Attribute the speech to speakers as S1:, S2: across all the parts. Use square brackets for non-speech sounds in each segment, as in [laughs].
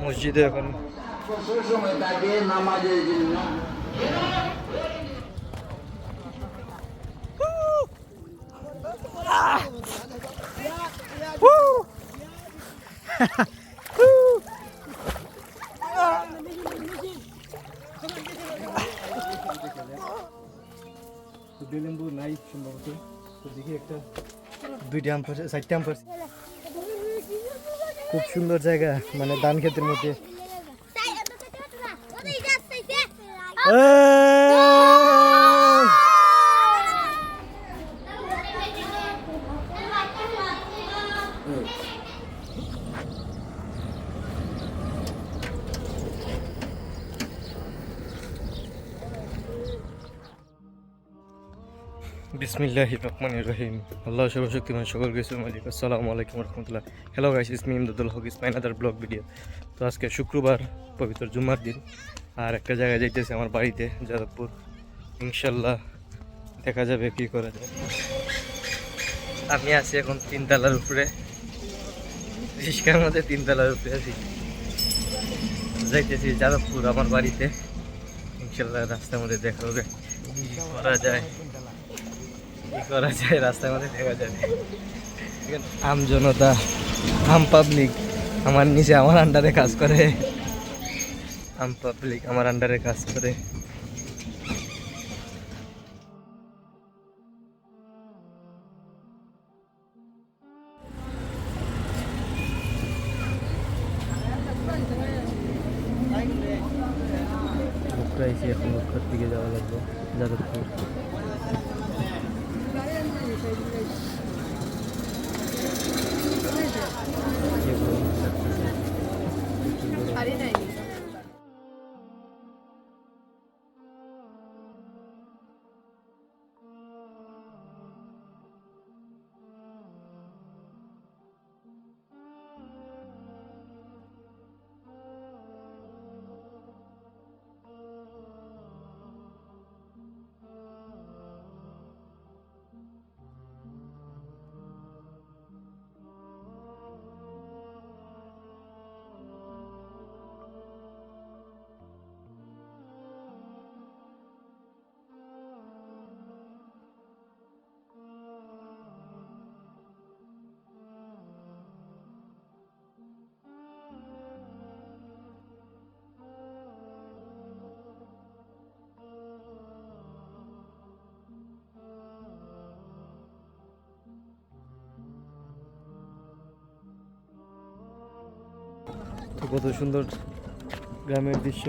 S1: মসজিদে এখন
S2: সময় থাকে নামাজের জন্য
S1: লেম্বু নাই সম্ভবত তো দেখি একটা দুইটা আম পাশে চারটে আম পাশে খুব সুন্দর জায়গা মানে ধান ক্ষেতের মধ্যে বিসমিল্লাহ রহমান রহিম। আল্লাহ সর্বশক্তিমান সকল কিছু মালিক। আসসালামু আলাইকুম রহমতুল্লাহ। Hello guys is my Imdul Haque is my other blog video তো আজকে শুক্রবার, পবিত্র জুম্মার দিন। আর একটা জায়গায় যাইতেছে আমার বাড়িতে, যাদবপুর। ইনশাল্লাহ দেখা যাবে কি করা যায়। আমি আছি এখন তিনতলার উপরে। রিস্কার মধ্যে তিনতলার উপরে আছি। যাইতেছি যাদবপুর আমার বাড়িতে। ইনশাল্লাহ রাস্তার মধ্যে দেখা হবে। কি করা যায়? কি করা যায়? রাস্তার মধ্যে দেখা যাবে। আম জনতা, আম পাবলিক আমার নিচে আমার আন্ডারে কাজ করে। আম পাবলিক আমার আন্ডারে কাজ করে। এখন লুকার দিকে যাওয়া লাগবে, যাদবপুর। তো কত সুন্দর গ্রামের দৃশ্য।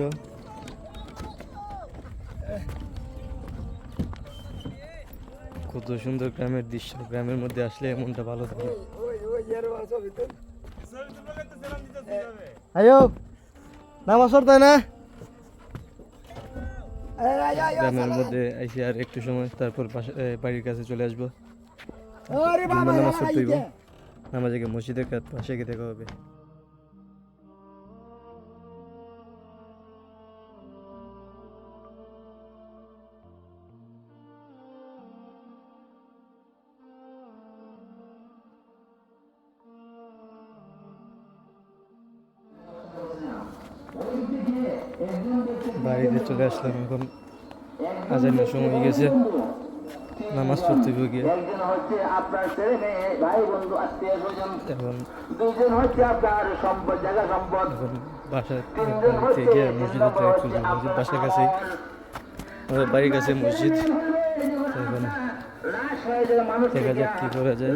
S1: কত সুন্দর গ্রামের দৃশ্য। গ্রামের মধ্যে আসলে মনটা ভালো থাকে। আয়ো নামাজ তাই না? গ্রামের মধ্যে আইসি আর একটু সময় তারপর বাড়ির কাছে চলে আসব। নামাজ হইব। নামাজে মসজিদের কাছে পাশে গিয়ে দেখা হবে। বাড়িতে চলে আসলাম এখন। আজানের সময় হয়ে গেছে। নামাজ পড়তে গিয়ে। বাসায়
S2: তিনজন
S1: মসজিদে ট্রাই করব মসজিদ বাসার কাছেই। আমাদের বাড়ির কাছে মসজিদ। এখন দেখা যাক কি করা যায়।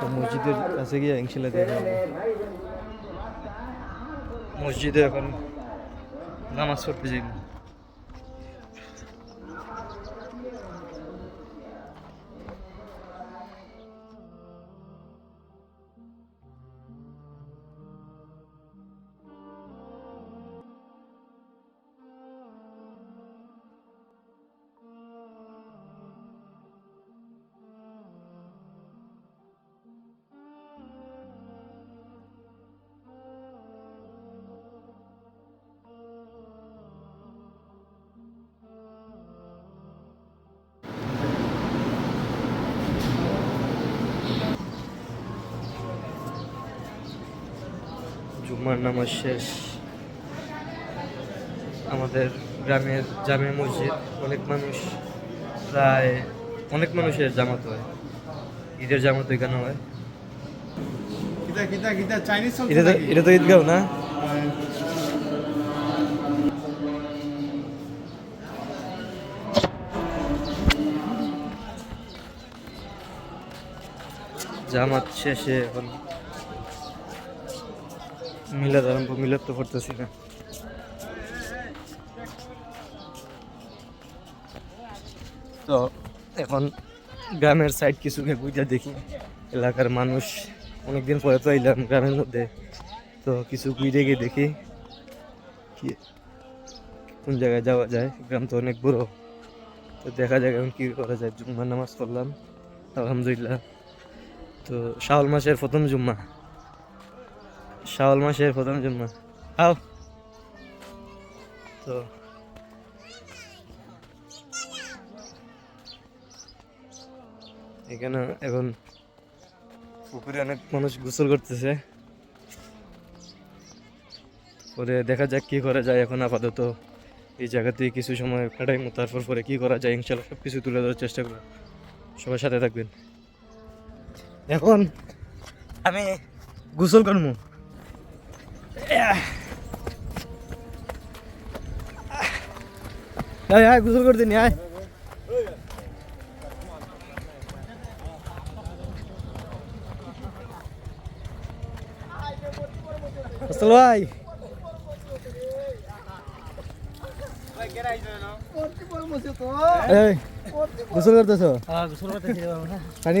S1: তো মসজিদের কাছে গিয়ে ইনশাল্লাহ দেখা মসজিদে এখন নামাজ পড়তে যাই জুম্মার নামাজ শেষ। আমাদের গ্রামের জামে মসজিদ অনেক মানুষ প্রায় অনেক মানুষের জামাত হয়। ঈদের জামাত এখানে হয়। এটা তো? এটা তো ঈদগাহ না? জামাত শেষে এখন মিলাদ আরম্ভ মিলাদ তো করতেছি না তো এখন গ্রামের সাইড কিছু বুঝা দেখি। এলাকার মানুষ অনেকদিন পরে তো এলাম গ্রামের মধ্যে। তো কিছু ঘুরে গিয়ে দেখি কি, কোন জায়গায় যাওয়া যায়। গ্রাম তো অনেক বড়। তো দেখা যাক এখন কী করা যায়। জুম্মা নামাজ পড়লাম, আলহামদুলিল্লাহ। তো শাওয়াল মাসের প্রথম জুম্মা। শাওয়াল মাসের প্রথম জুম্মা আও তো। এখানে এখন পুকুরে অনেক মানুষ গোসল করতেছে। পরে দেখা যাক কি করা যায় এখন আপাতত। এই জায়গাতেই কিছু সময় কাটাইমু, তারপর পরে কি করা যায় ইনশাল্লাহ সব কিছু তুলে ধরার চেষ্টা করব। সবার সাথে থাকবেন। এখন আমি গোসল করব। আয় আয় গোসল করতে নি আয়। আসল ভাই গোসল করতেছ? পানি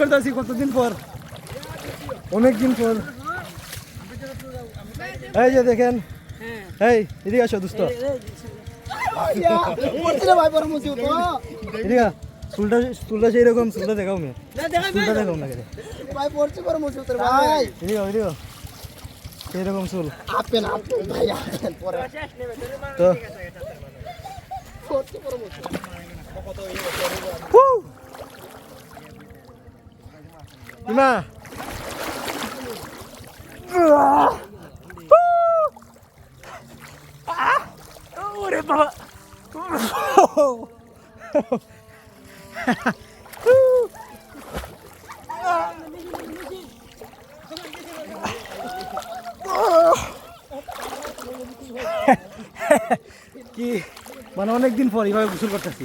S1: আসি কতদিন পর? অনেক দিন পর। এই যে দেখেন। এই এদিকে আসো দুষ্ট। এদিকে চুলটা চুলটা সেই রকম চুলটা দেখাও মে চুলটা দেখাও না কেন এদিকে আও, এদিকে আও। সেই রকম চুল তো! ইমা ওরে বাবা কি মানে অনেকদিন পর এইভাবে গোসল করতেছি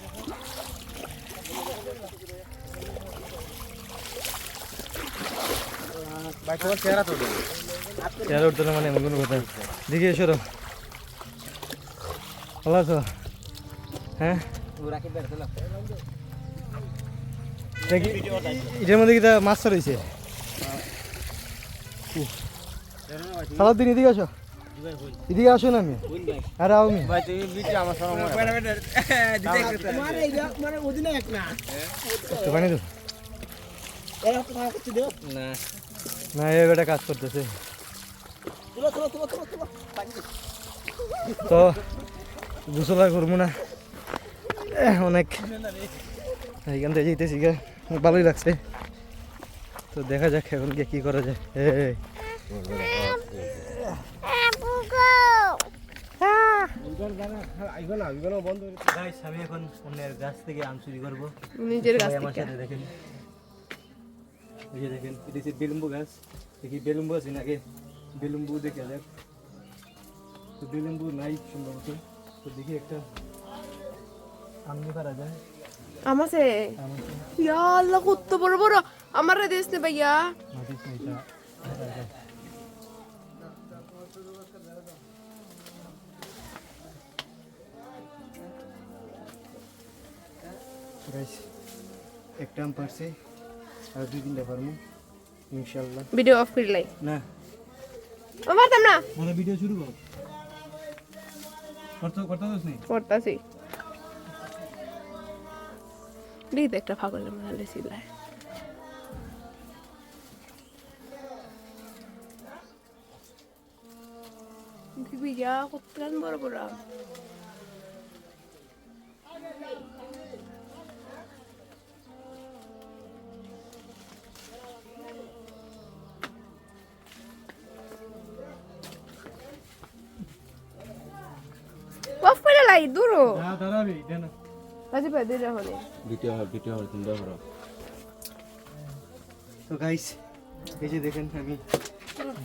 S1: চেয়ার উঠতে না মানে এমন কোনো কথা দেখি এসো ভালো আছো হ্যাঁ দেখি এটার মধ্যে কি মাছ রয়েছে এদিকে আসো এদিকে আসো না আমি আরে আও আমি পানি
S3: না
S1: না এ বেটা কাজ করতেছে। তো গোসল করব না। অনেক। এইখান থেকে যেতেছি গে। ভালোই লাগছে। তো দেখা যাক এখন গিয়ে কি করা যায়। আমি এখন অন্যের গাছ থেকে আম চুরি করব।
S4: নিজের
S1: আমার
S4: থেকে
S1: দেখেন। এই যে দেখেন এটা হচ্ছে বেলুম্বু গাছ। দেখি বেলুম্বু আছে নাকি? বেলুম্বু দেখে যাক। তো বেলুম্বু নাই সম্ভবত। তো দেখি একটা আম নিয়ে পারা যায়।
S4: আমাছে
S1: আম আছে।
S4: ইয়া আল্লাহ কত বড় বড়। আমার দেশ নে ভাইয়া।
S1: একটা আম পারছি। আর দুই তিনটা পারব ইনশাল্লাহ
S4: ভিডিও অফ করে লাই
S1: না।
S4: আমার তাম না।
S1: মানে ভিডিও শুরু করো। করতে করতে দোস নেই
S4: করতাছি দিতে একটা পাগলের মনে হলে সিলাই দিবি যা কত বড় বড়। করে লাই
S1: না দাঁড়াবি দেন
S4: আজি
S1: তো গাইস এই যে দেখেন আমি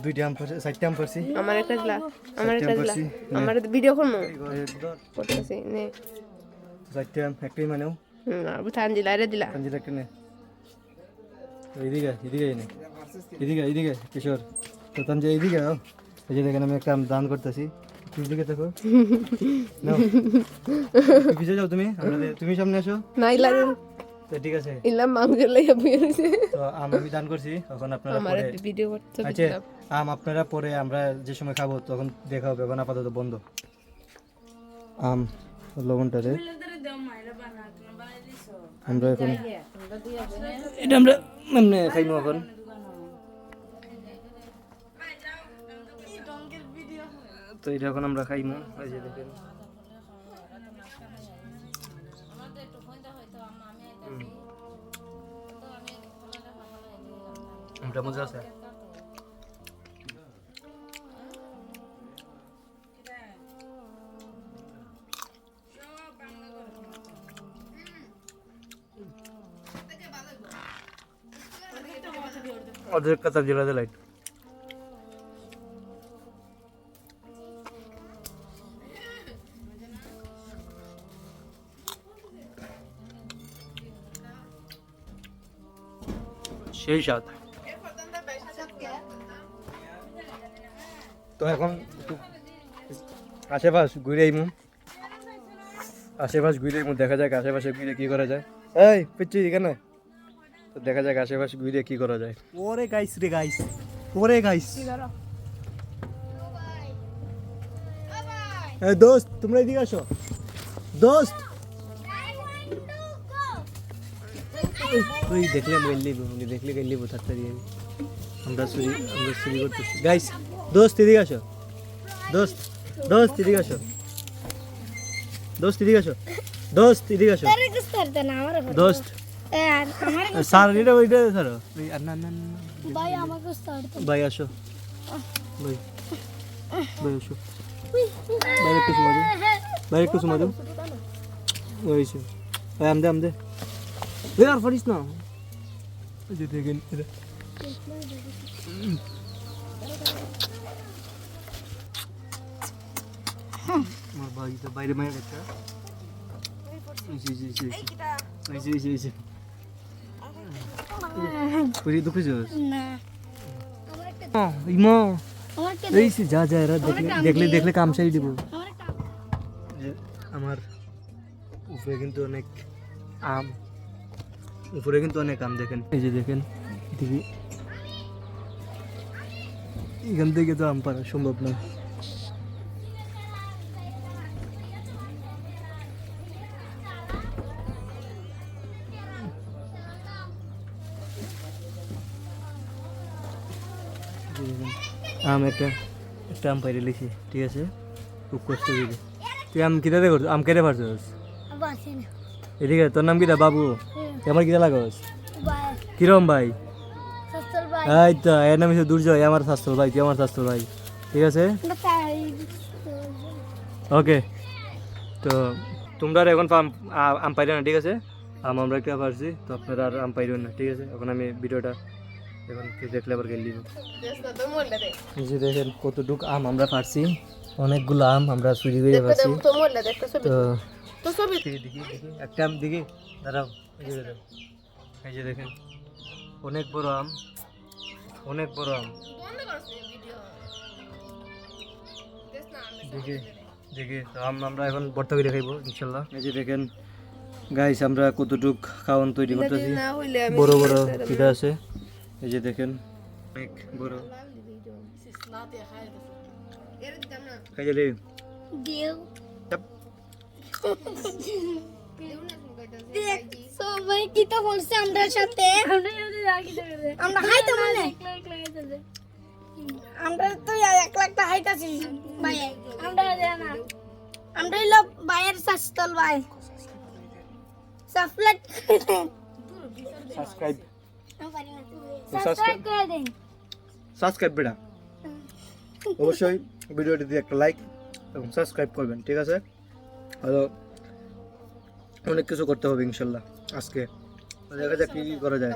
S1: দুইটা আম পারছি চারটা আম পারছি
S4: আমার একটা দিলা আমার একটা দিলা আমার ভিডিও করব? করতেছি নে।
S1: চারটা আম একটাই মানেও।
S4: হুম আর দিলা রে দিলা।
S1: এদিকে এদিকে নে। এদিকে এদিকে কিশোর। তো তানজি এইদিকে আও এই যে দেখেন আমি একটা আম দান করতেছি। দিকে দেখো। [laughs] নাও। যাও তুমি আমরা- তুমি সামনে আসো।
S4: লাগে
S1: তো ঠিক আছে।
S4: মাংজের লাইয়া রইছে।
S1: তো আম আমি দান করছি তখন আপনারা পরে
S4: ভিডিও করতে
S1: আচ্ছা আম আপনারা পরে আমরা যে সময় খাব তখন দেখা হবে এখন আপাতত বন্ধ। আম লবণটারে আমরা এখন এটা আমরা এমনি খাইমু এখন। তো এটা এখন আমরা খাইমু। এই যে দেখেন। আমটা মজা আছে। অর্ধেক কাতার জেলাতে লাইট সেই স্বাদ তো এখন আশেপাশ ঘুরে আইমু। আশেপাশ ঘুরে আইমু দেখা যাক আশেপাশে ঘুরে কি করা যায়। এই পিচ্ছি এখানে। তো দেখা যাক আশেপাশে ঘুরে কি করা যায়। ওরে গাইস রে গাইস ওরে গাইস এই দোস্ত তোমরা এদিকে আসো। দোস্ত ওই দেখলে বললি উনি দেখলে গেলি থাকতে দিয়ে আমরা চুরি আমরা চুরি করতেছি গাইস দোস্ত এদিকে আসো দোস্ত দোস্ত এদিকে আসো দোস্ত এদিকে আসো দোস্ত এদিকে আসো দোস্ত স্যার এটা ওইটা স্যার না না না
S5: ভাই আমাকে ছাড়তে
S1: ভাই আসো ভাই ভাই আসো ভাই একটু সময় দাও ভাই একটু সময় দাও ওই সে ভাই আমদে আমদে এ আর ফারিস না এই যে দেখেন এটা আমার ভাই তো বাইরে মায়ের একটা জি জি জি জি জি জি পুরি দুঃখ যাস
S5: না আমার একটা
S1: ইমা এই যা যা এরা দেখলে দেখলে দেখলে কাম সারি দিব যে আমার উপরে কিন্তু অনেক আম উপরে কিন্তু অনেক আম দেখেন। এই যে দেখেন দেখি। এখান থেকে তো আম পারা সম্ভব না। আম একটা একটা আম পাইরে লিখি ঠিক আছে? খুব কষ্ট করে। তুই আম কিতাতে করছ আম কেটে
S5: পারছ
S1: এদিকে তোর নাম কিটা বাবু? আমার কিতা লাগস? কিরম ভাই? এই তো এর নাম হচ্ছে দুর্জয় আমার শাস্ত্র ভাই তুই আমার শাস্ত্র ভাই। ঠিক আছে? ওকে। তো তোমরা আর এখন আম পাইলে না ঠিক আছে? আম আমরা একটা পারছি তো আপনারা আর আম পাইবেন না ঠিক আছে? এখন আমি ভিডিওটা এখন দেখলে আবার গেলি যে দেখেন কতটুক আম আমরা পারছি অনেকগুলো আম আমরা চুরি করে পারছি।
S4: তো একটা
S1: আম দেখি দাঁড়াও। এই যে দেখেন। অনেক বড় আম অনেক বড় আম।
S4: বন্ধ করছ ভিডিও। দেশ না আমি
S1: দেখি দেখি আম আমরা এখন ভর্তা করে খাইবো ইনশাল্লাহ। এই যে দেখেন গাইস আমরা কতটুক খাওয়ান তৈরি করতেছি। বড় বড় পিঠা আছে। এই যে দেখেন অনেক বড়। খাই
S5: দেখ [laughs] সবাই কি তো বলছে আমরা সাথে? আমরা হাইতে মানে? আমরা তো এক হাইতাছি ভাই। আমরা না। আমরা হইল ভাইয়ের ভাই।
S1: সাবস্ক্রাইব।
S5: সাবস্ক্রাইব। করে দিন।
S1: সাবস্ক্রাইব বেটা। অবশ্যই ভিডিওটিতে একটা লাইক এবং সাবস্ক্রাইব করবেন ঠিক আছে? আর অনেক কিছু করতে হবে ইনশাল্লাহ। আজকে। দেখা যাক কি করা যায়।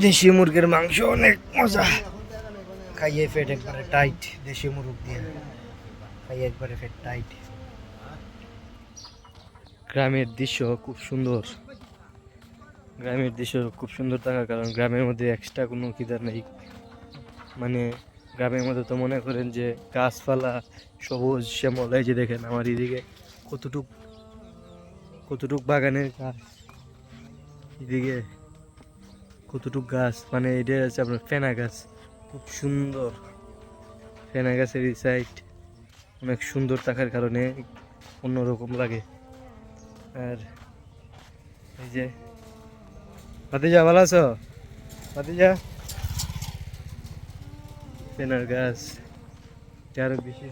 S1: দেশি মুরগির মাংস অনেক মজা। খাইয়ে ফেট একবারে টাইট দেশি মুরগ দিয়ে। খাইয়ে একবারে ফেট টাইট গ্রামের দৃশ্য খুব সুন্দর। গ্রামের দৃশ্য খুব সুন্দর থাকার কারণ গ্রামের মধ্যে এক্সট্রা কোনো কিদার নেই। মানে গ্রামের মধ্যে তো মনে করেন যে গাছপালা, সবুজ শ্যামল, এই যে দেখেন আমার এদিকে কতটুক কতটুক বাগানের গাছ। এদিকে কতটুক গাছ মানে এটা আছে আপনার ফেনা গাছ, খুব সুন্দর। ফেনা গাছের এই সাইড অনেক সুন্দর থাকার কারণে অন্যরকম লাগে। আর এই যে, ভাতিজা ভালো আছো? ভাতিজা? ফেনার গাছ। এটা আরও বেশি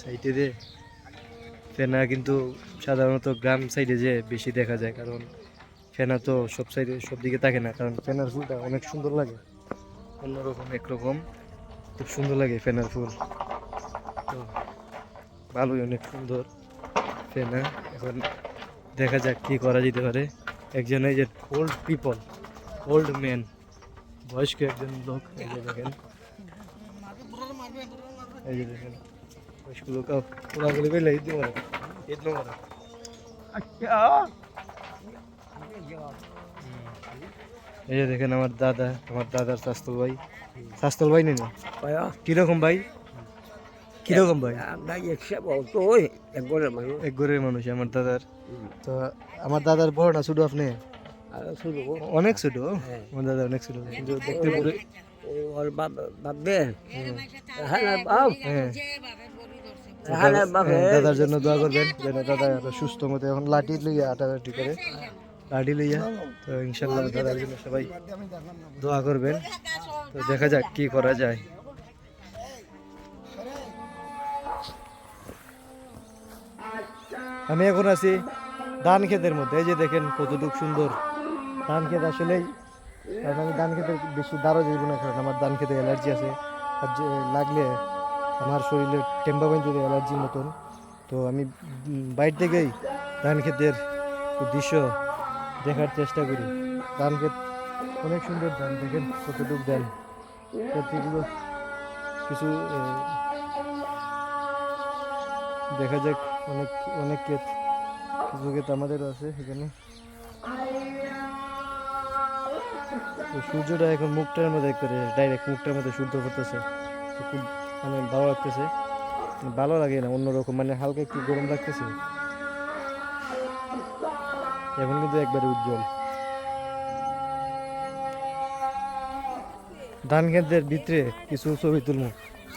S1: সাইডে রে ফেনা কিন্তু সাধারণত গ্রাম সাইডে যে বেশি দেখা যায়, কারণ ফেনা তো সব সাইডে, সব দিকে থাকে না, কারণ ফেনার ফুলটা অনেক সুন্দর লাগে। অন্যরকম, একরকম। খুব সুন্দর লাগে ফেনার ফুল। তো ভালোই অনেক সুন্দর ফেনা। এখন দেখা যাক কি করা যেতে পারে। একজন এই যে ওল্ড পিপল ওল্ড ম্যান বয়স্ক একজন লোক দেখেন। এই যে দেখেন লোক ওরা বলে ঈদ নম্বর ঈদ নম্বর এই যে দেখেন আমার দাদা আমার দাদার স্বাস্থ্য ভাই। স্বাস্থ্য ভাই নেই না কীরকম ভাই? কীরকম ভাই? এক ঘরের মানুষ। আমার দাদার। তো আমার দাদার বড় না শুধু আপনি অনেক ছোট। আমার দাদা অনেক ছোট। কিন্তু দেখতে পুরো হ্যাঁ হ্যাঁ, দাদার জন্য দোয়া করবেন যেন দাদা সুস্থ মতো এখন লাঠি লইয়া আটাআটি করে। লাঠি লইয়া তো ইনশাল্লাহ দাদার জন্য সবাই দোয়া করবেন। তো দেখা যাক কি করা যায়। আমি এখন আছি ধান ক্ষেতের মধ্যে। এই যে দেখেন কতটুক সুন্দর। ধান ক্ষেত আসলেই কারণ আমি ধান খেতে বেশি দাঁড়ো যাইব না কারণ আমার ধান খেতে অ্যালার্জি আছে। আর যে লাগলে আমার শরীরে টেম্পা বাইতে অ্যালার্জির মতন। তো আমি বাইরে থেকেই ধান ক্ষেতের দৃশ্য দেখার চেষ্টা করি। ধান ক্ষেত অনেক সুন্দর ধান, দেখেন কতটুক ধান। ক্ষেতগুলো কিছু দেখা যাক, অনেক অনেক ক্ষেত, কিছু ক্ষেত আমাদেরও আছে এখানে। সূর্যটা এখন মুখটার মধ্যে করে ডাইরেক্ট মুখটার মধ্যে সূর্য করতেছে। খুব মানে ভালো লাগতেছে। ভালো লাগে না, অন্যরকম। মানে হালকা একটু গরম লাগতেছে। এখন কিন্তু একবারে উজ্জ্বল। ধান ক্ষেতের ভিতরে কিছু ছবি তুলবো।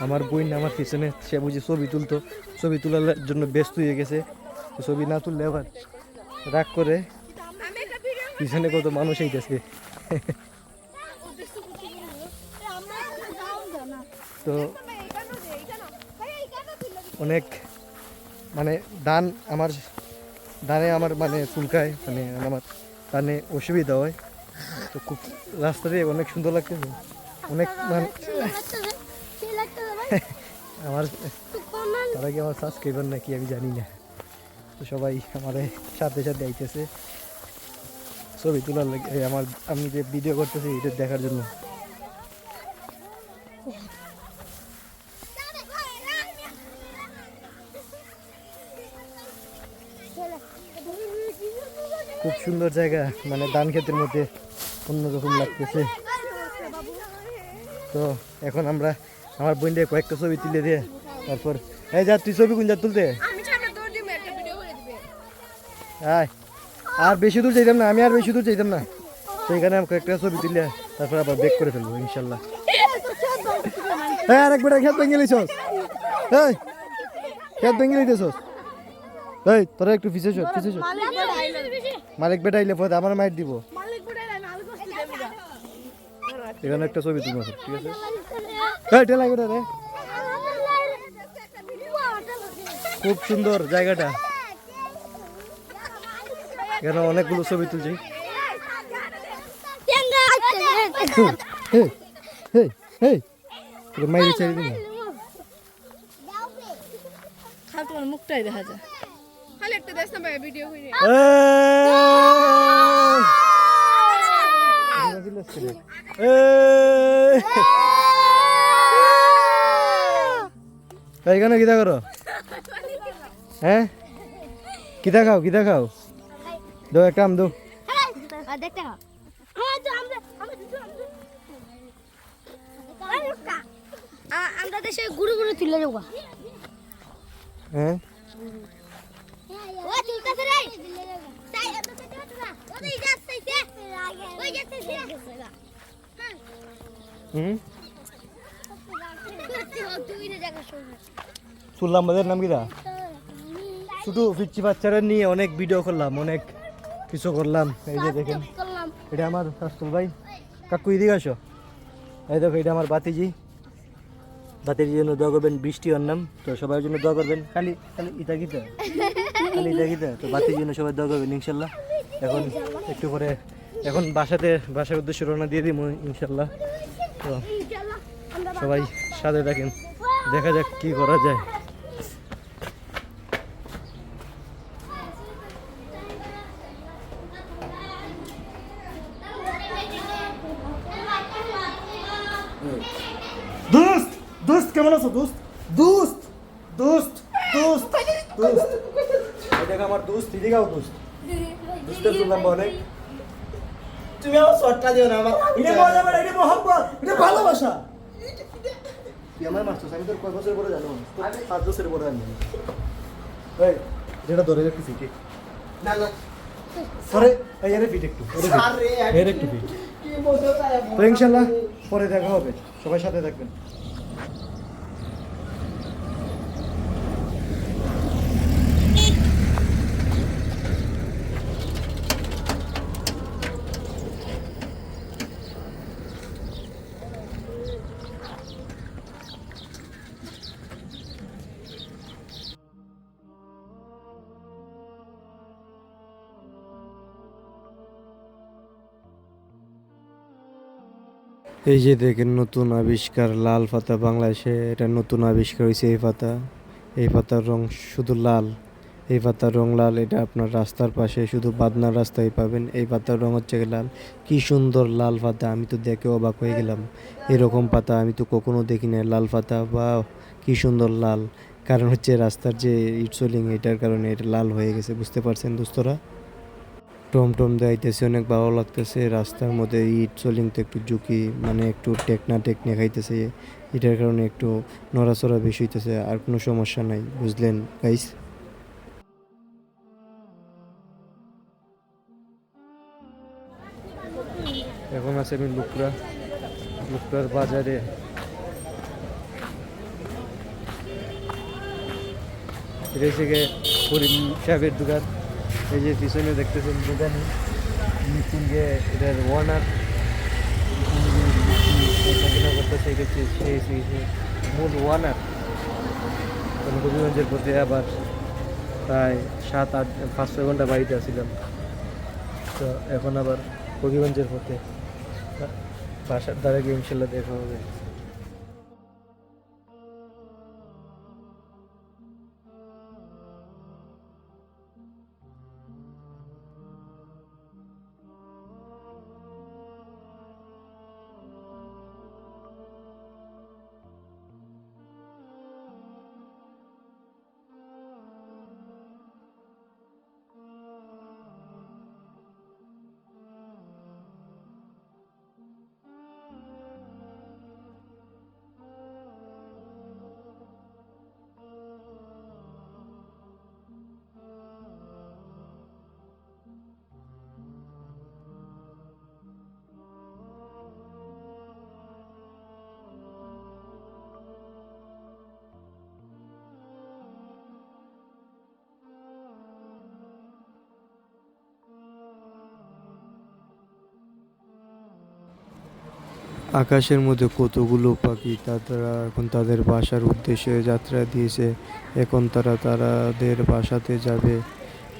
S1: আমার বই না, আমার পিছনে সে বুঝি ছবি তুলতো। ছবি তোলার জন্য ব্যস্ত হয়ে গেছে। ছবি না তুললে আবার রাগ করে। পিছনে কত মানুষ এইতেছে তো অনেক মানে ধান আমার ধানে আমার মানে চুলকায় মানে আমার ধানে অসুবিধা হয়। তো খুব রাস্তাতে অনেক সুন্দর লাগতেছে। অনেক মানে [laughs] আমার তারা কি আমার সাবস্ক্রাইবার নাকি আমি জানি না। তো সবাই আমার সাথে সাথে আইতেছে। ছবি তোলার লাগে আমার আমি যে ভিডিও করতেছি এটা দেখার জন্য। খুব সুন্দর জায়গা মানে ধান ক্ষেতের মধ্যে অন্যরকম লাগতেছে। তো এখন আমরা আমার বোনদের কয়েকটা ছবি তুলে দিয়ে তারপর এই যা তুই ছবি কোন যা তুলতে? আর বেশি দূর চাইতাম না আমি আর বেশি দূর চাইতাম না। সেইখানে আমি কয়েকটা ছবি তুলে তারপর আবার বেক করে ফেলব ইনশাল্লাহ। হ্যাঁ আরেক বেটা খেত ভেঙে লিছস এই খেত ভেঙে লিতেছস এই তোরা একটু পিছিয়ে চল পিছিয়ে চল মালিক বেটা আইলে। পরে আমার মাইট দিব। এখানে একটা ছবি তুলবো ঠিক আছে? এই টেলা কেটে রে? খুব সুন্দর জায়গাটা। এখানে অনেকগুলো ছবি তুলছি। মাইরে চাই দিন
S4: খালি তোমার মুখটাই দেখা যায় খালি একটা দেশ না ভাই ভিডিও
S1: কিতা করো। হ্যাঁ? কিতা খাও কিতা খাও। দো একটা আম দো।
S5: দেখতে হ্যাঁ আমরা দেশে গুরু গুরু তুলে যাব
S1: হ্যাঁ? শুনলাম আমাদের নাম কিরা? ছোটো পিচ্ছি বাচ্চারা নিয়ে অনেক ভিডিও করলাম, অনেক কিছু করলাম। এই যে দেখেন, এটা আমার শাস্তুল ভাই। কাকু, এদিকে আসো। এই দেখো, এটা আমার বাতিজি। বাতিজির জন্য দোয়া করবেন বৃষ্টি ওর নাম তো সবার জন্য দোয়া করবেন। খালি খালি ইতা গীতা। খালি ইতা গীতা তো বাতির জন্য সবাই দোয়া করবেন ইনশাল্লাহ। এখন একটু পরে এখন বাসাতে বাসার উদ্দেশ্যে রওনা দিয়ে দিব ইনশাল্লাহ। তো সবাই সাথে থাকেন দেখা যাক কি করা যায় দোস্ত দোস্ত কেমন আছো দোস্ত? দোস্ত! দোস্ত! দোস্ত! দোস্ত! এই আমার দোস্ত এদিকে দোস্ত। দোস্তের শুনলাম বলে।
S3: তুমি আমার শর্টটা দিও না আমার
S1: এটা মজা বেড়া এটা মহব্বত এটা ভালোবাসা। তুই আমার মাস্টার আমি তোর কয় বছর পরে জানো? পাঁচ বছর পরে জানি এই যেটা ধরে
S3: না না।
S1: এই আরে ফিট একটু
S3: আরে
S1: একটু ফিট। তো পরে দেখা হবে। সবাই সাথে থাকবেন। এই যে দেখেন নতুন আবিষ্কার, লাল পাতা বাংলাদেশে, এটা নতুন আবিষ্কার হয়েছে এই পাতা। এই পাতার রং শুধু লাল। এই পাতার রং লাল, এটা আপনার রাস্তার পাশে শুধু বাদনার রাস্তায় পাবেন। এই পাতার রং হচ্ছে লাল। কি সুন্দর লাল পাতা, আমি তো দেখে অবাক হয়ে গেলাম। এরকম পাতা আমি তো কখনো দেখি না লাল পাতা বা কি সুন্দর লাল। কারণ হচ্ছে রাস্তার যে ইটসোলিং এটার কারণে এটা লাল হয়ে গেছে, বুঝতে পারছেন দোস্তরা? টমটম দেখাইতেছে, অনেক ভালো লাগতেছে। রাস্তার মধ্যে ইট চলিং তো একটু ঝুঁকি মানে একটু টেকনা টেকনা খাইতেছে। এটার কারণে একটু নড়াচড়া বেশি হইতেছে, আর কোনো সমস্যা নাই, বুঝলেন? গাইস এখন আছে আমি লুকরা, লুকরার বাজারে। এটা গিয়ে করিম সাহেবের দোকান। এই যে পিছনে দেখতেছেন দোকানে নিচুন যে এটার সেই সেই মূল গোপীগঞ্জের পথে আবার প্রায় সাত আট, পাঁচ ছয় ঘণ্টা বাড়িতে আসছিলাম তো এখন আবার হবিগঞ্জের পথে বাসার দ্বারা গিয়ে ইনশাল্লাহ দেখা হবে।
S6: আকাশের মধ্যে কতগুলো পাখি তারা এখন তাদের বাসার উদ্দেশ্যে যাত্রা দিয়েছে, এখন তারা তাদের বাসাতে যাবে।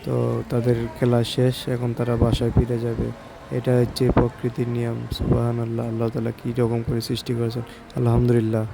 S6: তো তাদের খেলা শেষ, এখন তারা বাসায় ফিরে যাবে। এটা হচ্ছে প্রকৃতির নিয়ম। সুবাহান আল্লাহ আল্লাহ তালা কী রকম করে সৃষ্টি করেছেন? আলহামদুলিল্লাহ।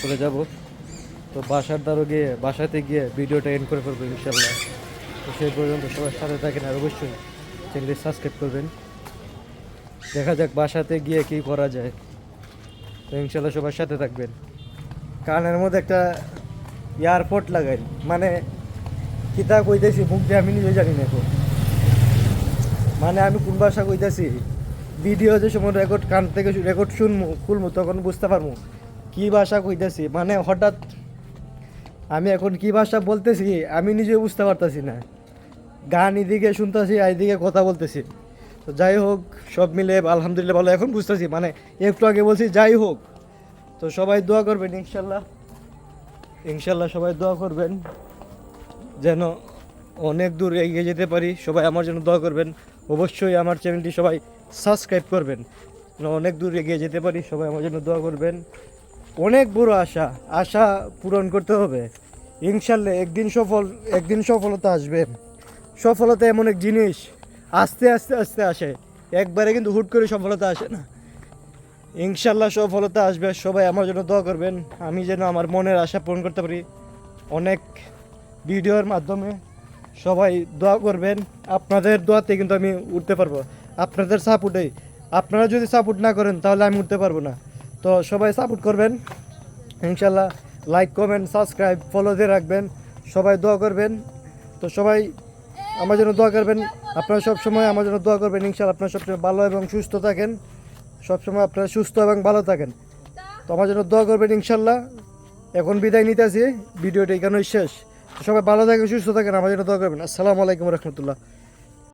S1: চলে যাব। তো বাসার দ্বারও গিয়ে, বাসাতে গিয়ে ভিডিওটা এন্ড করে ফেলব ইনশাল্লাহ তো সেই পর্যন্ত সবার সাথে থাকেন আর অবশ্যই চ্যানেলটি সাবস্ক্রাইব করবেন। দেখা যাক বাসাতে গিয়ে কি করা যায়। তো ইনশাল্লাহ সবার সাথে থাকবেন। কানের মধ্যে একটা এয়ারপোর্ট লাগাই। মানে কিতা কইতেছি মুখ দিয়ে আমি নিজে জানি না মানে আমি কোন ভাষা কইতেছি? ভিডিও যে সময় রেকর্ড কান থেকে রেকর্ড শুনব খুলবো তখন বুঝতে পারব কি ভাষা কইতেছি? মানে হঠাৎ আমি এখন কি ভাষা বলতেছি, আমি নিজে বুঝতে পারতেছি না। গান এদিকে শুনতেছি এদিকে কথা বলতেছি। তো যাই হোক, সব মিলে আলহামদুলিল্লাহ ভালো। এখন বুঝতেছি মানে একটু আগে বলছি যাই হোক। তো সবাই দোয়া করবেন, ইনশাল্লাহ। ইনশাল্লাহ সবাই দোয়া করবেন, যেন অনেক দূর এগিয়ে যেতে পারি। সবাই আমার জন্য দোয়া করবেন। অবশ্যই আমার চ্যানেলটি সবাই সাবস্ক্রাইব করবেন। অনেক দূর এগিয়ে যেতে পারি, সবাই আমার জন্য দোয়া করবেন। অনেক বড় আশা আশা পূরণ করতে হবে। ইনশাল্লাহ একদিন সফল, একদিন সফলতা আসবে। সফলতা এমন এক জিনিস, আস্তে আস্তে আস্তে আসে। একবারে কিন্তু হুট করে সফলতা আসে না। ইনশাল্লাহ সফলতা আসবে, সবাই আমার জন্য দোয়া করবেন। আমি যেন আমার মনের আশা পূরণ করতে পারি। অনেক ভিডিওর মাধ্যমে সবাই দোয়া করবেন। আপনাদের দোয়াতে কিন্তু আমি উঠতে পারব। আপনাদের সাপোর্টে আপনারা যদি সাপোর্ট না করেন, তাহলে আমি উঠতে পারব না। তো সবাই সাপোর্ট করবেন। ইনশাল্লাহ লাইক কমেন্ট সাবস্ক্রাইব ফলো দিয়ে রাখবেন। সবাই দোয়া করবেন। তো সবাই আমার জন্য দোয়া করবেন। আপনারা সব সময় আমার জন্য দোয়া করবেন। ইনশাল্লাহ আপনারা সবসময় ভালো এবং সুস্থ থাকেন। সবসময় আপনারা সুস্থ এবং ভালো থাকেন। তো আমার জন্য দোয়া করবেন ইনশাল্লাহ। এখন বিদায় নিতে আসি ভিডিওটা এখানেই শেষ। সবাই ভালো থাকেন, সুস্থ থাকেন। আমার জন্য দোয়া করবেন। আসসালামু আলাইকুম রহমতুল্লাহ।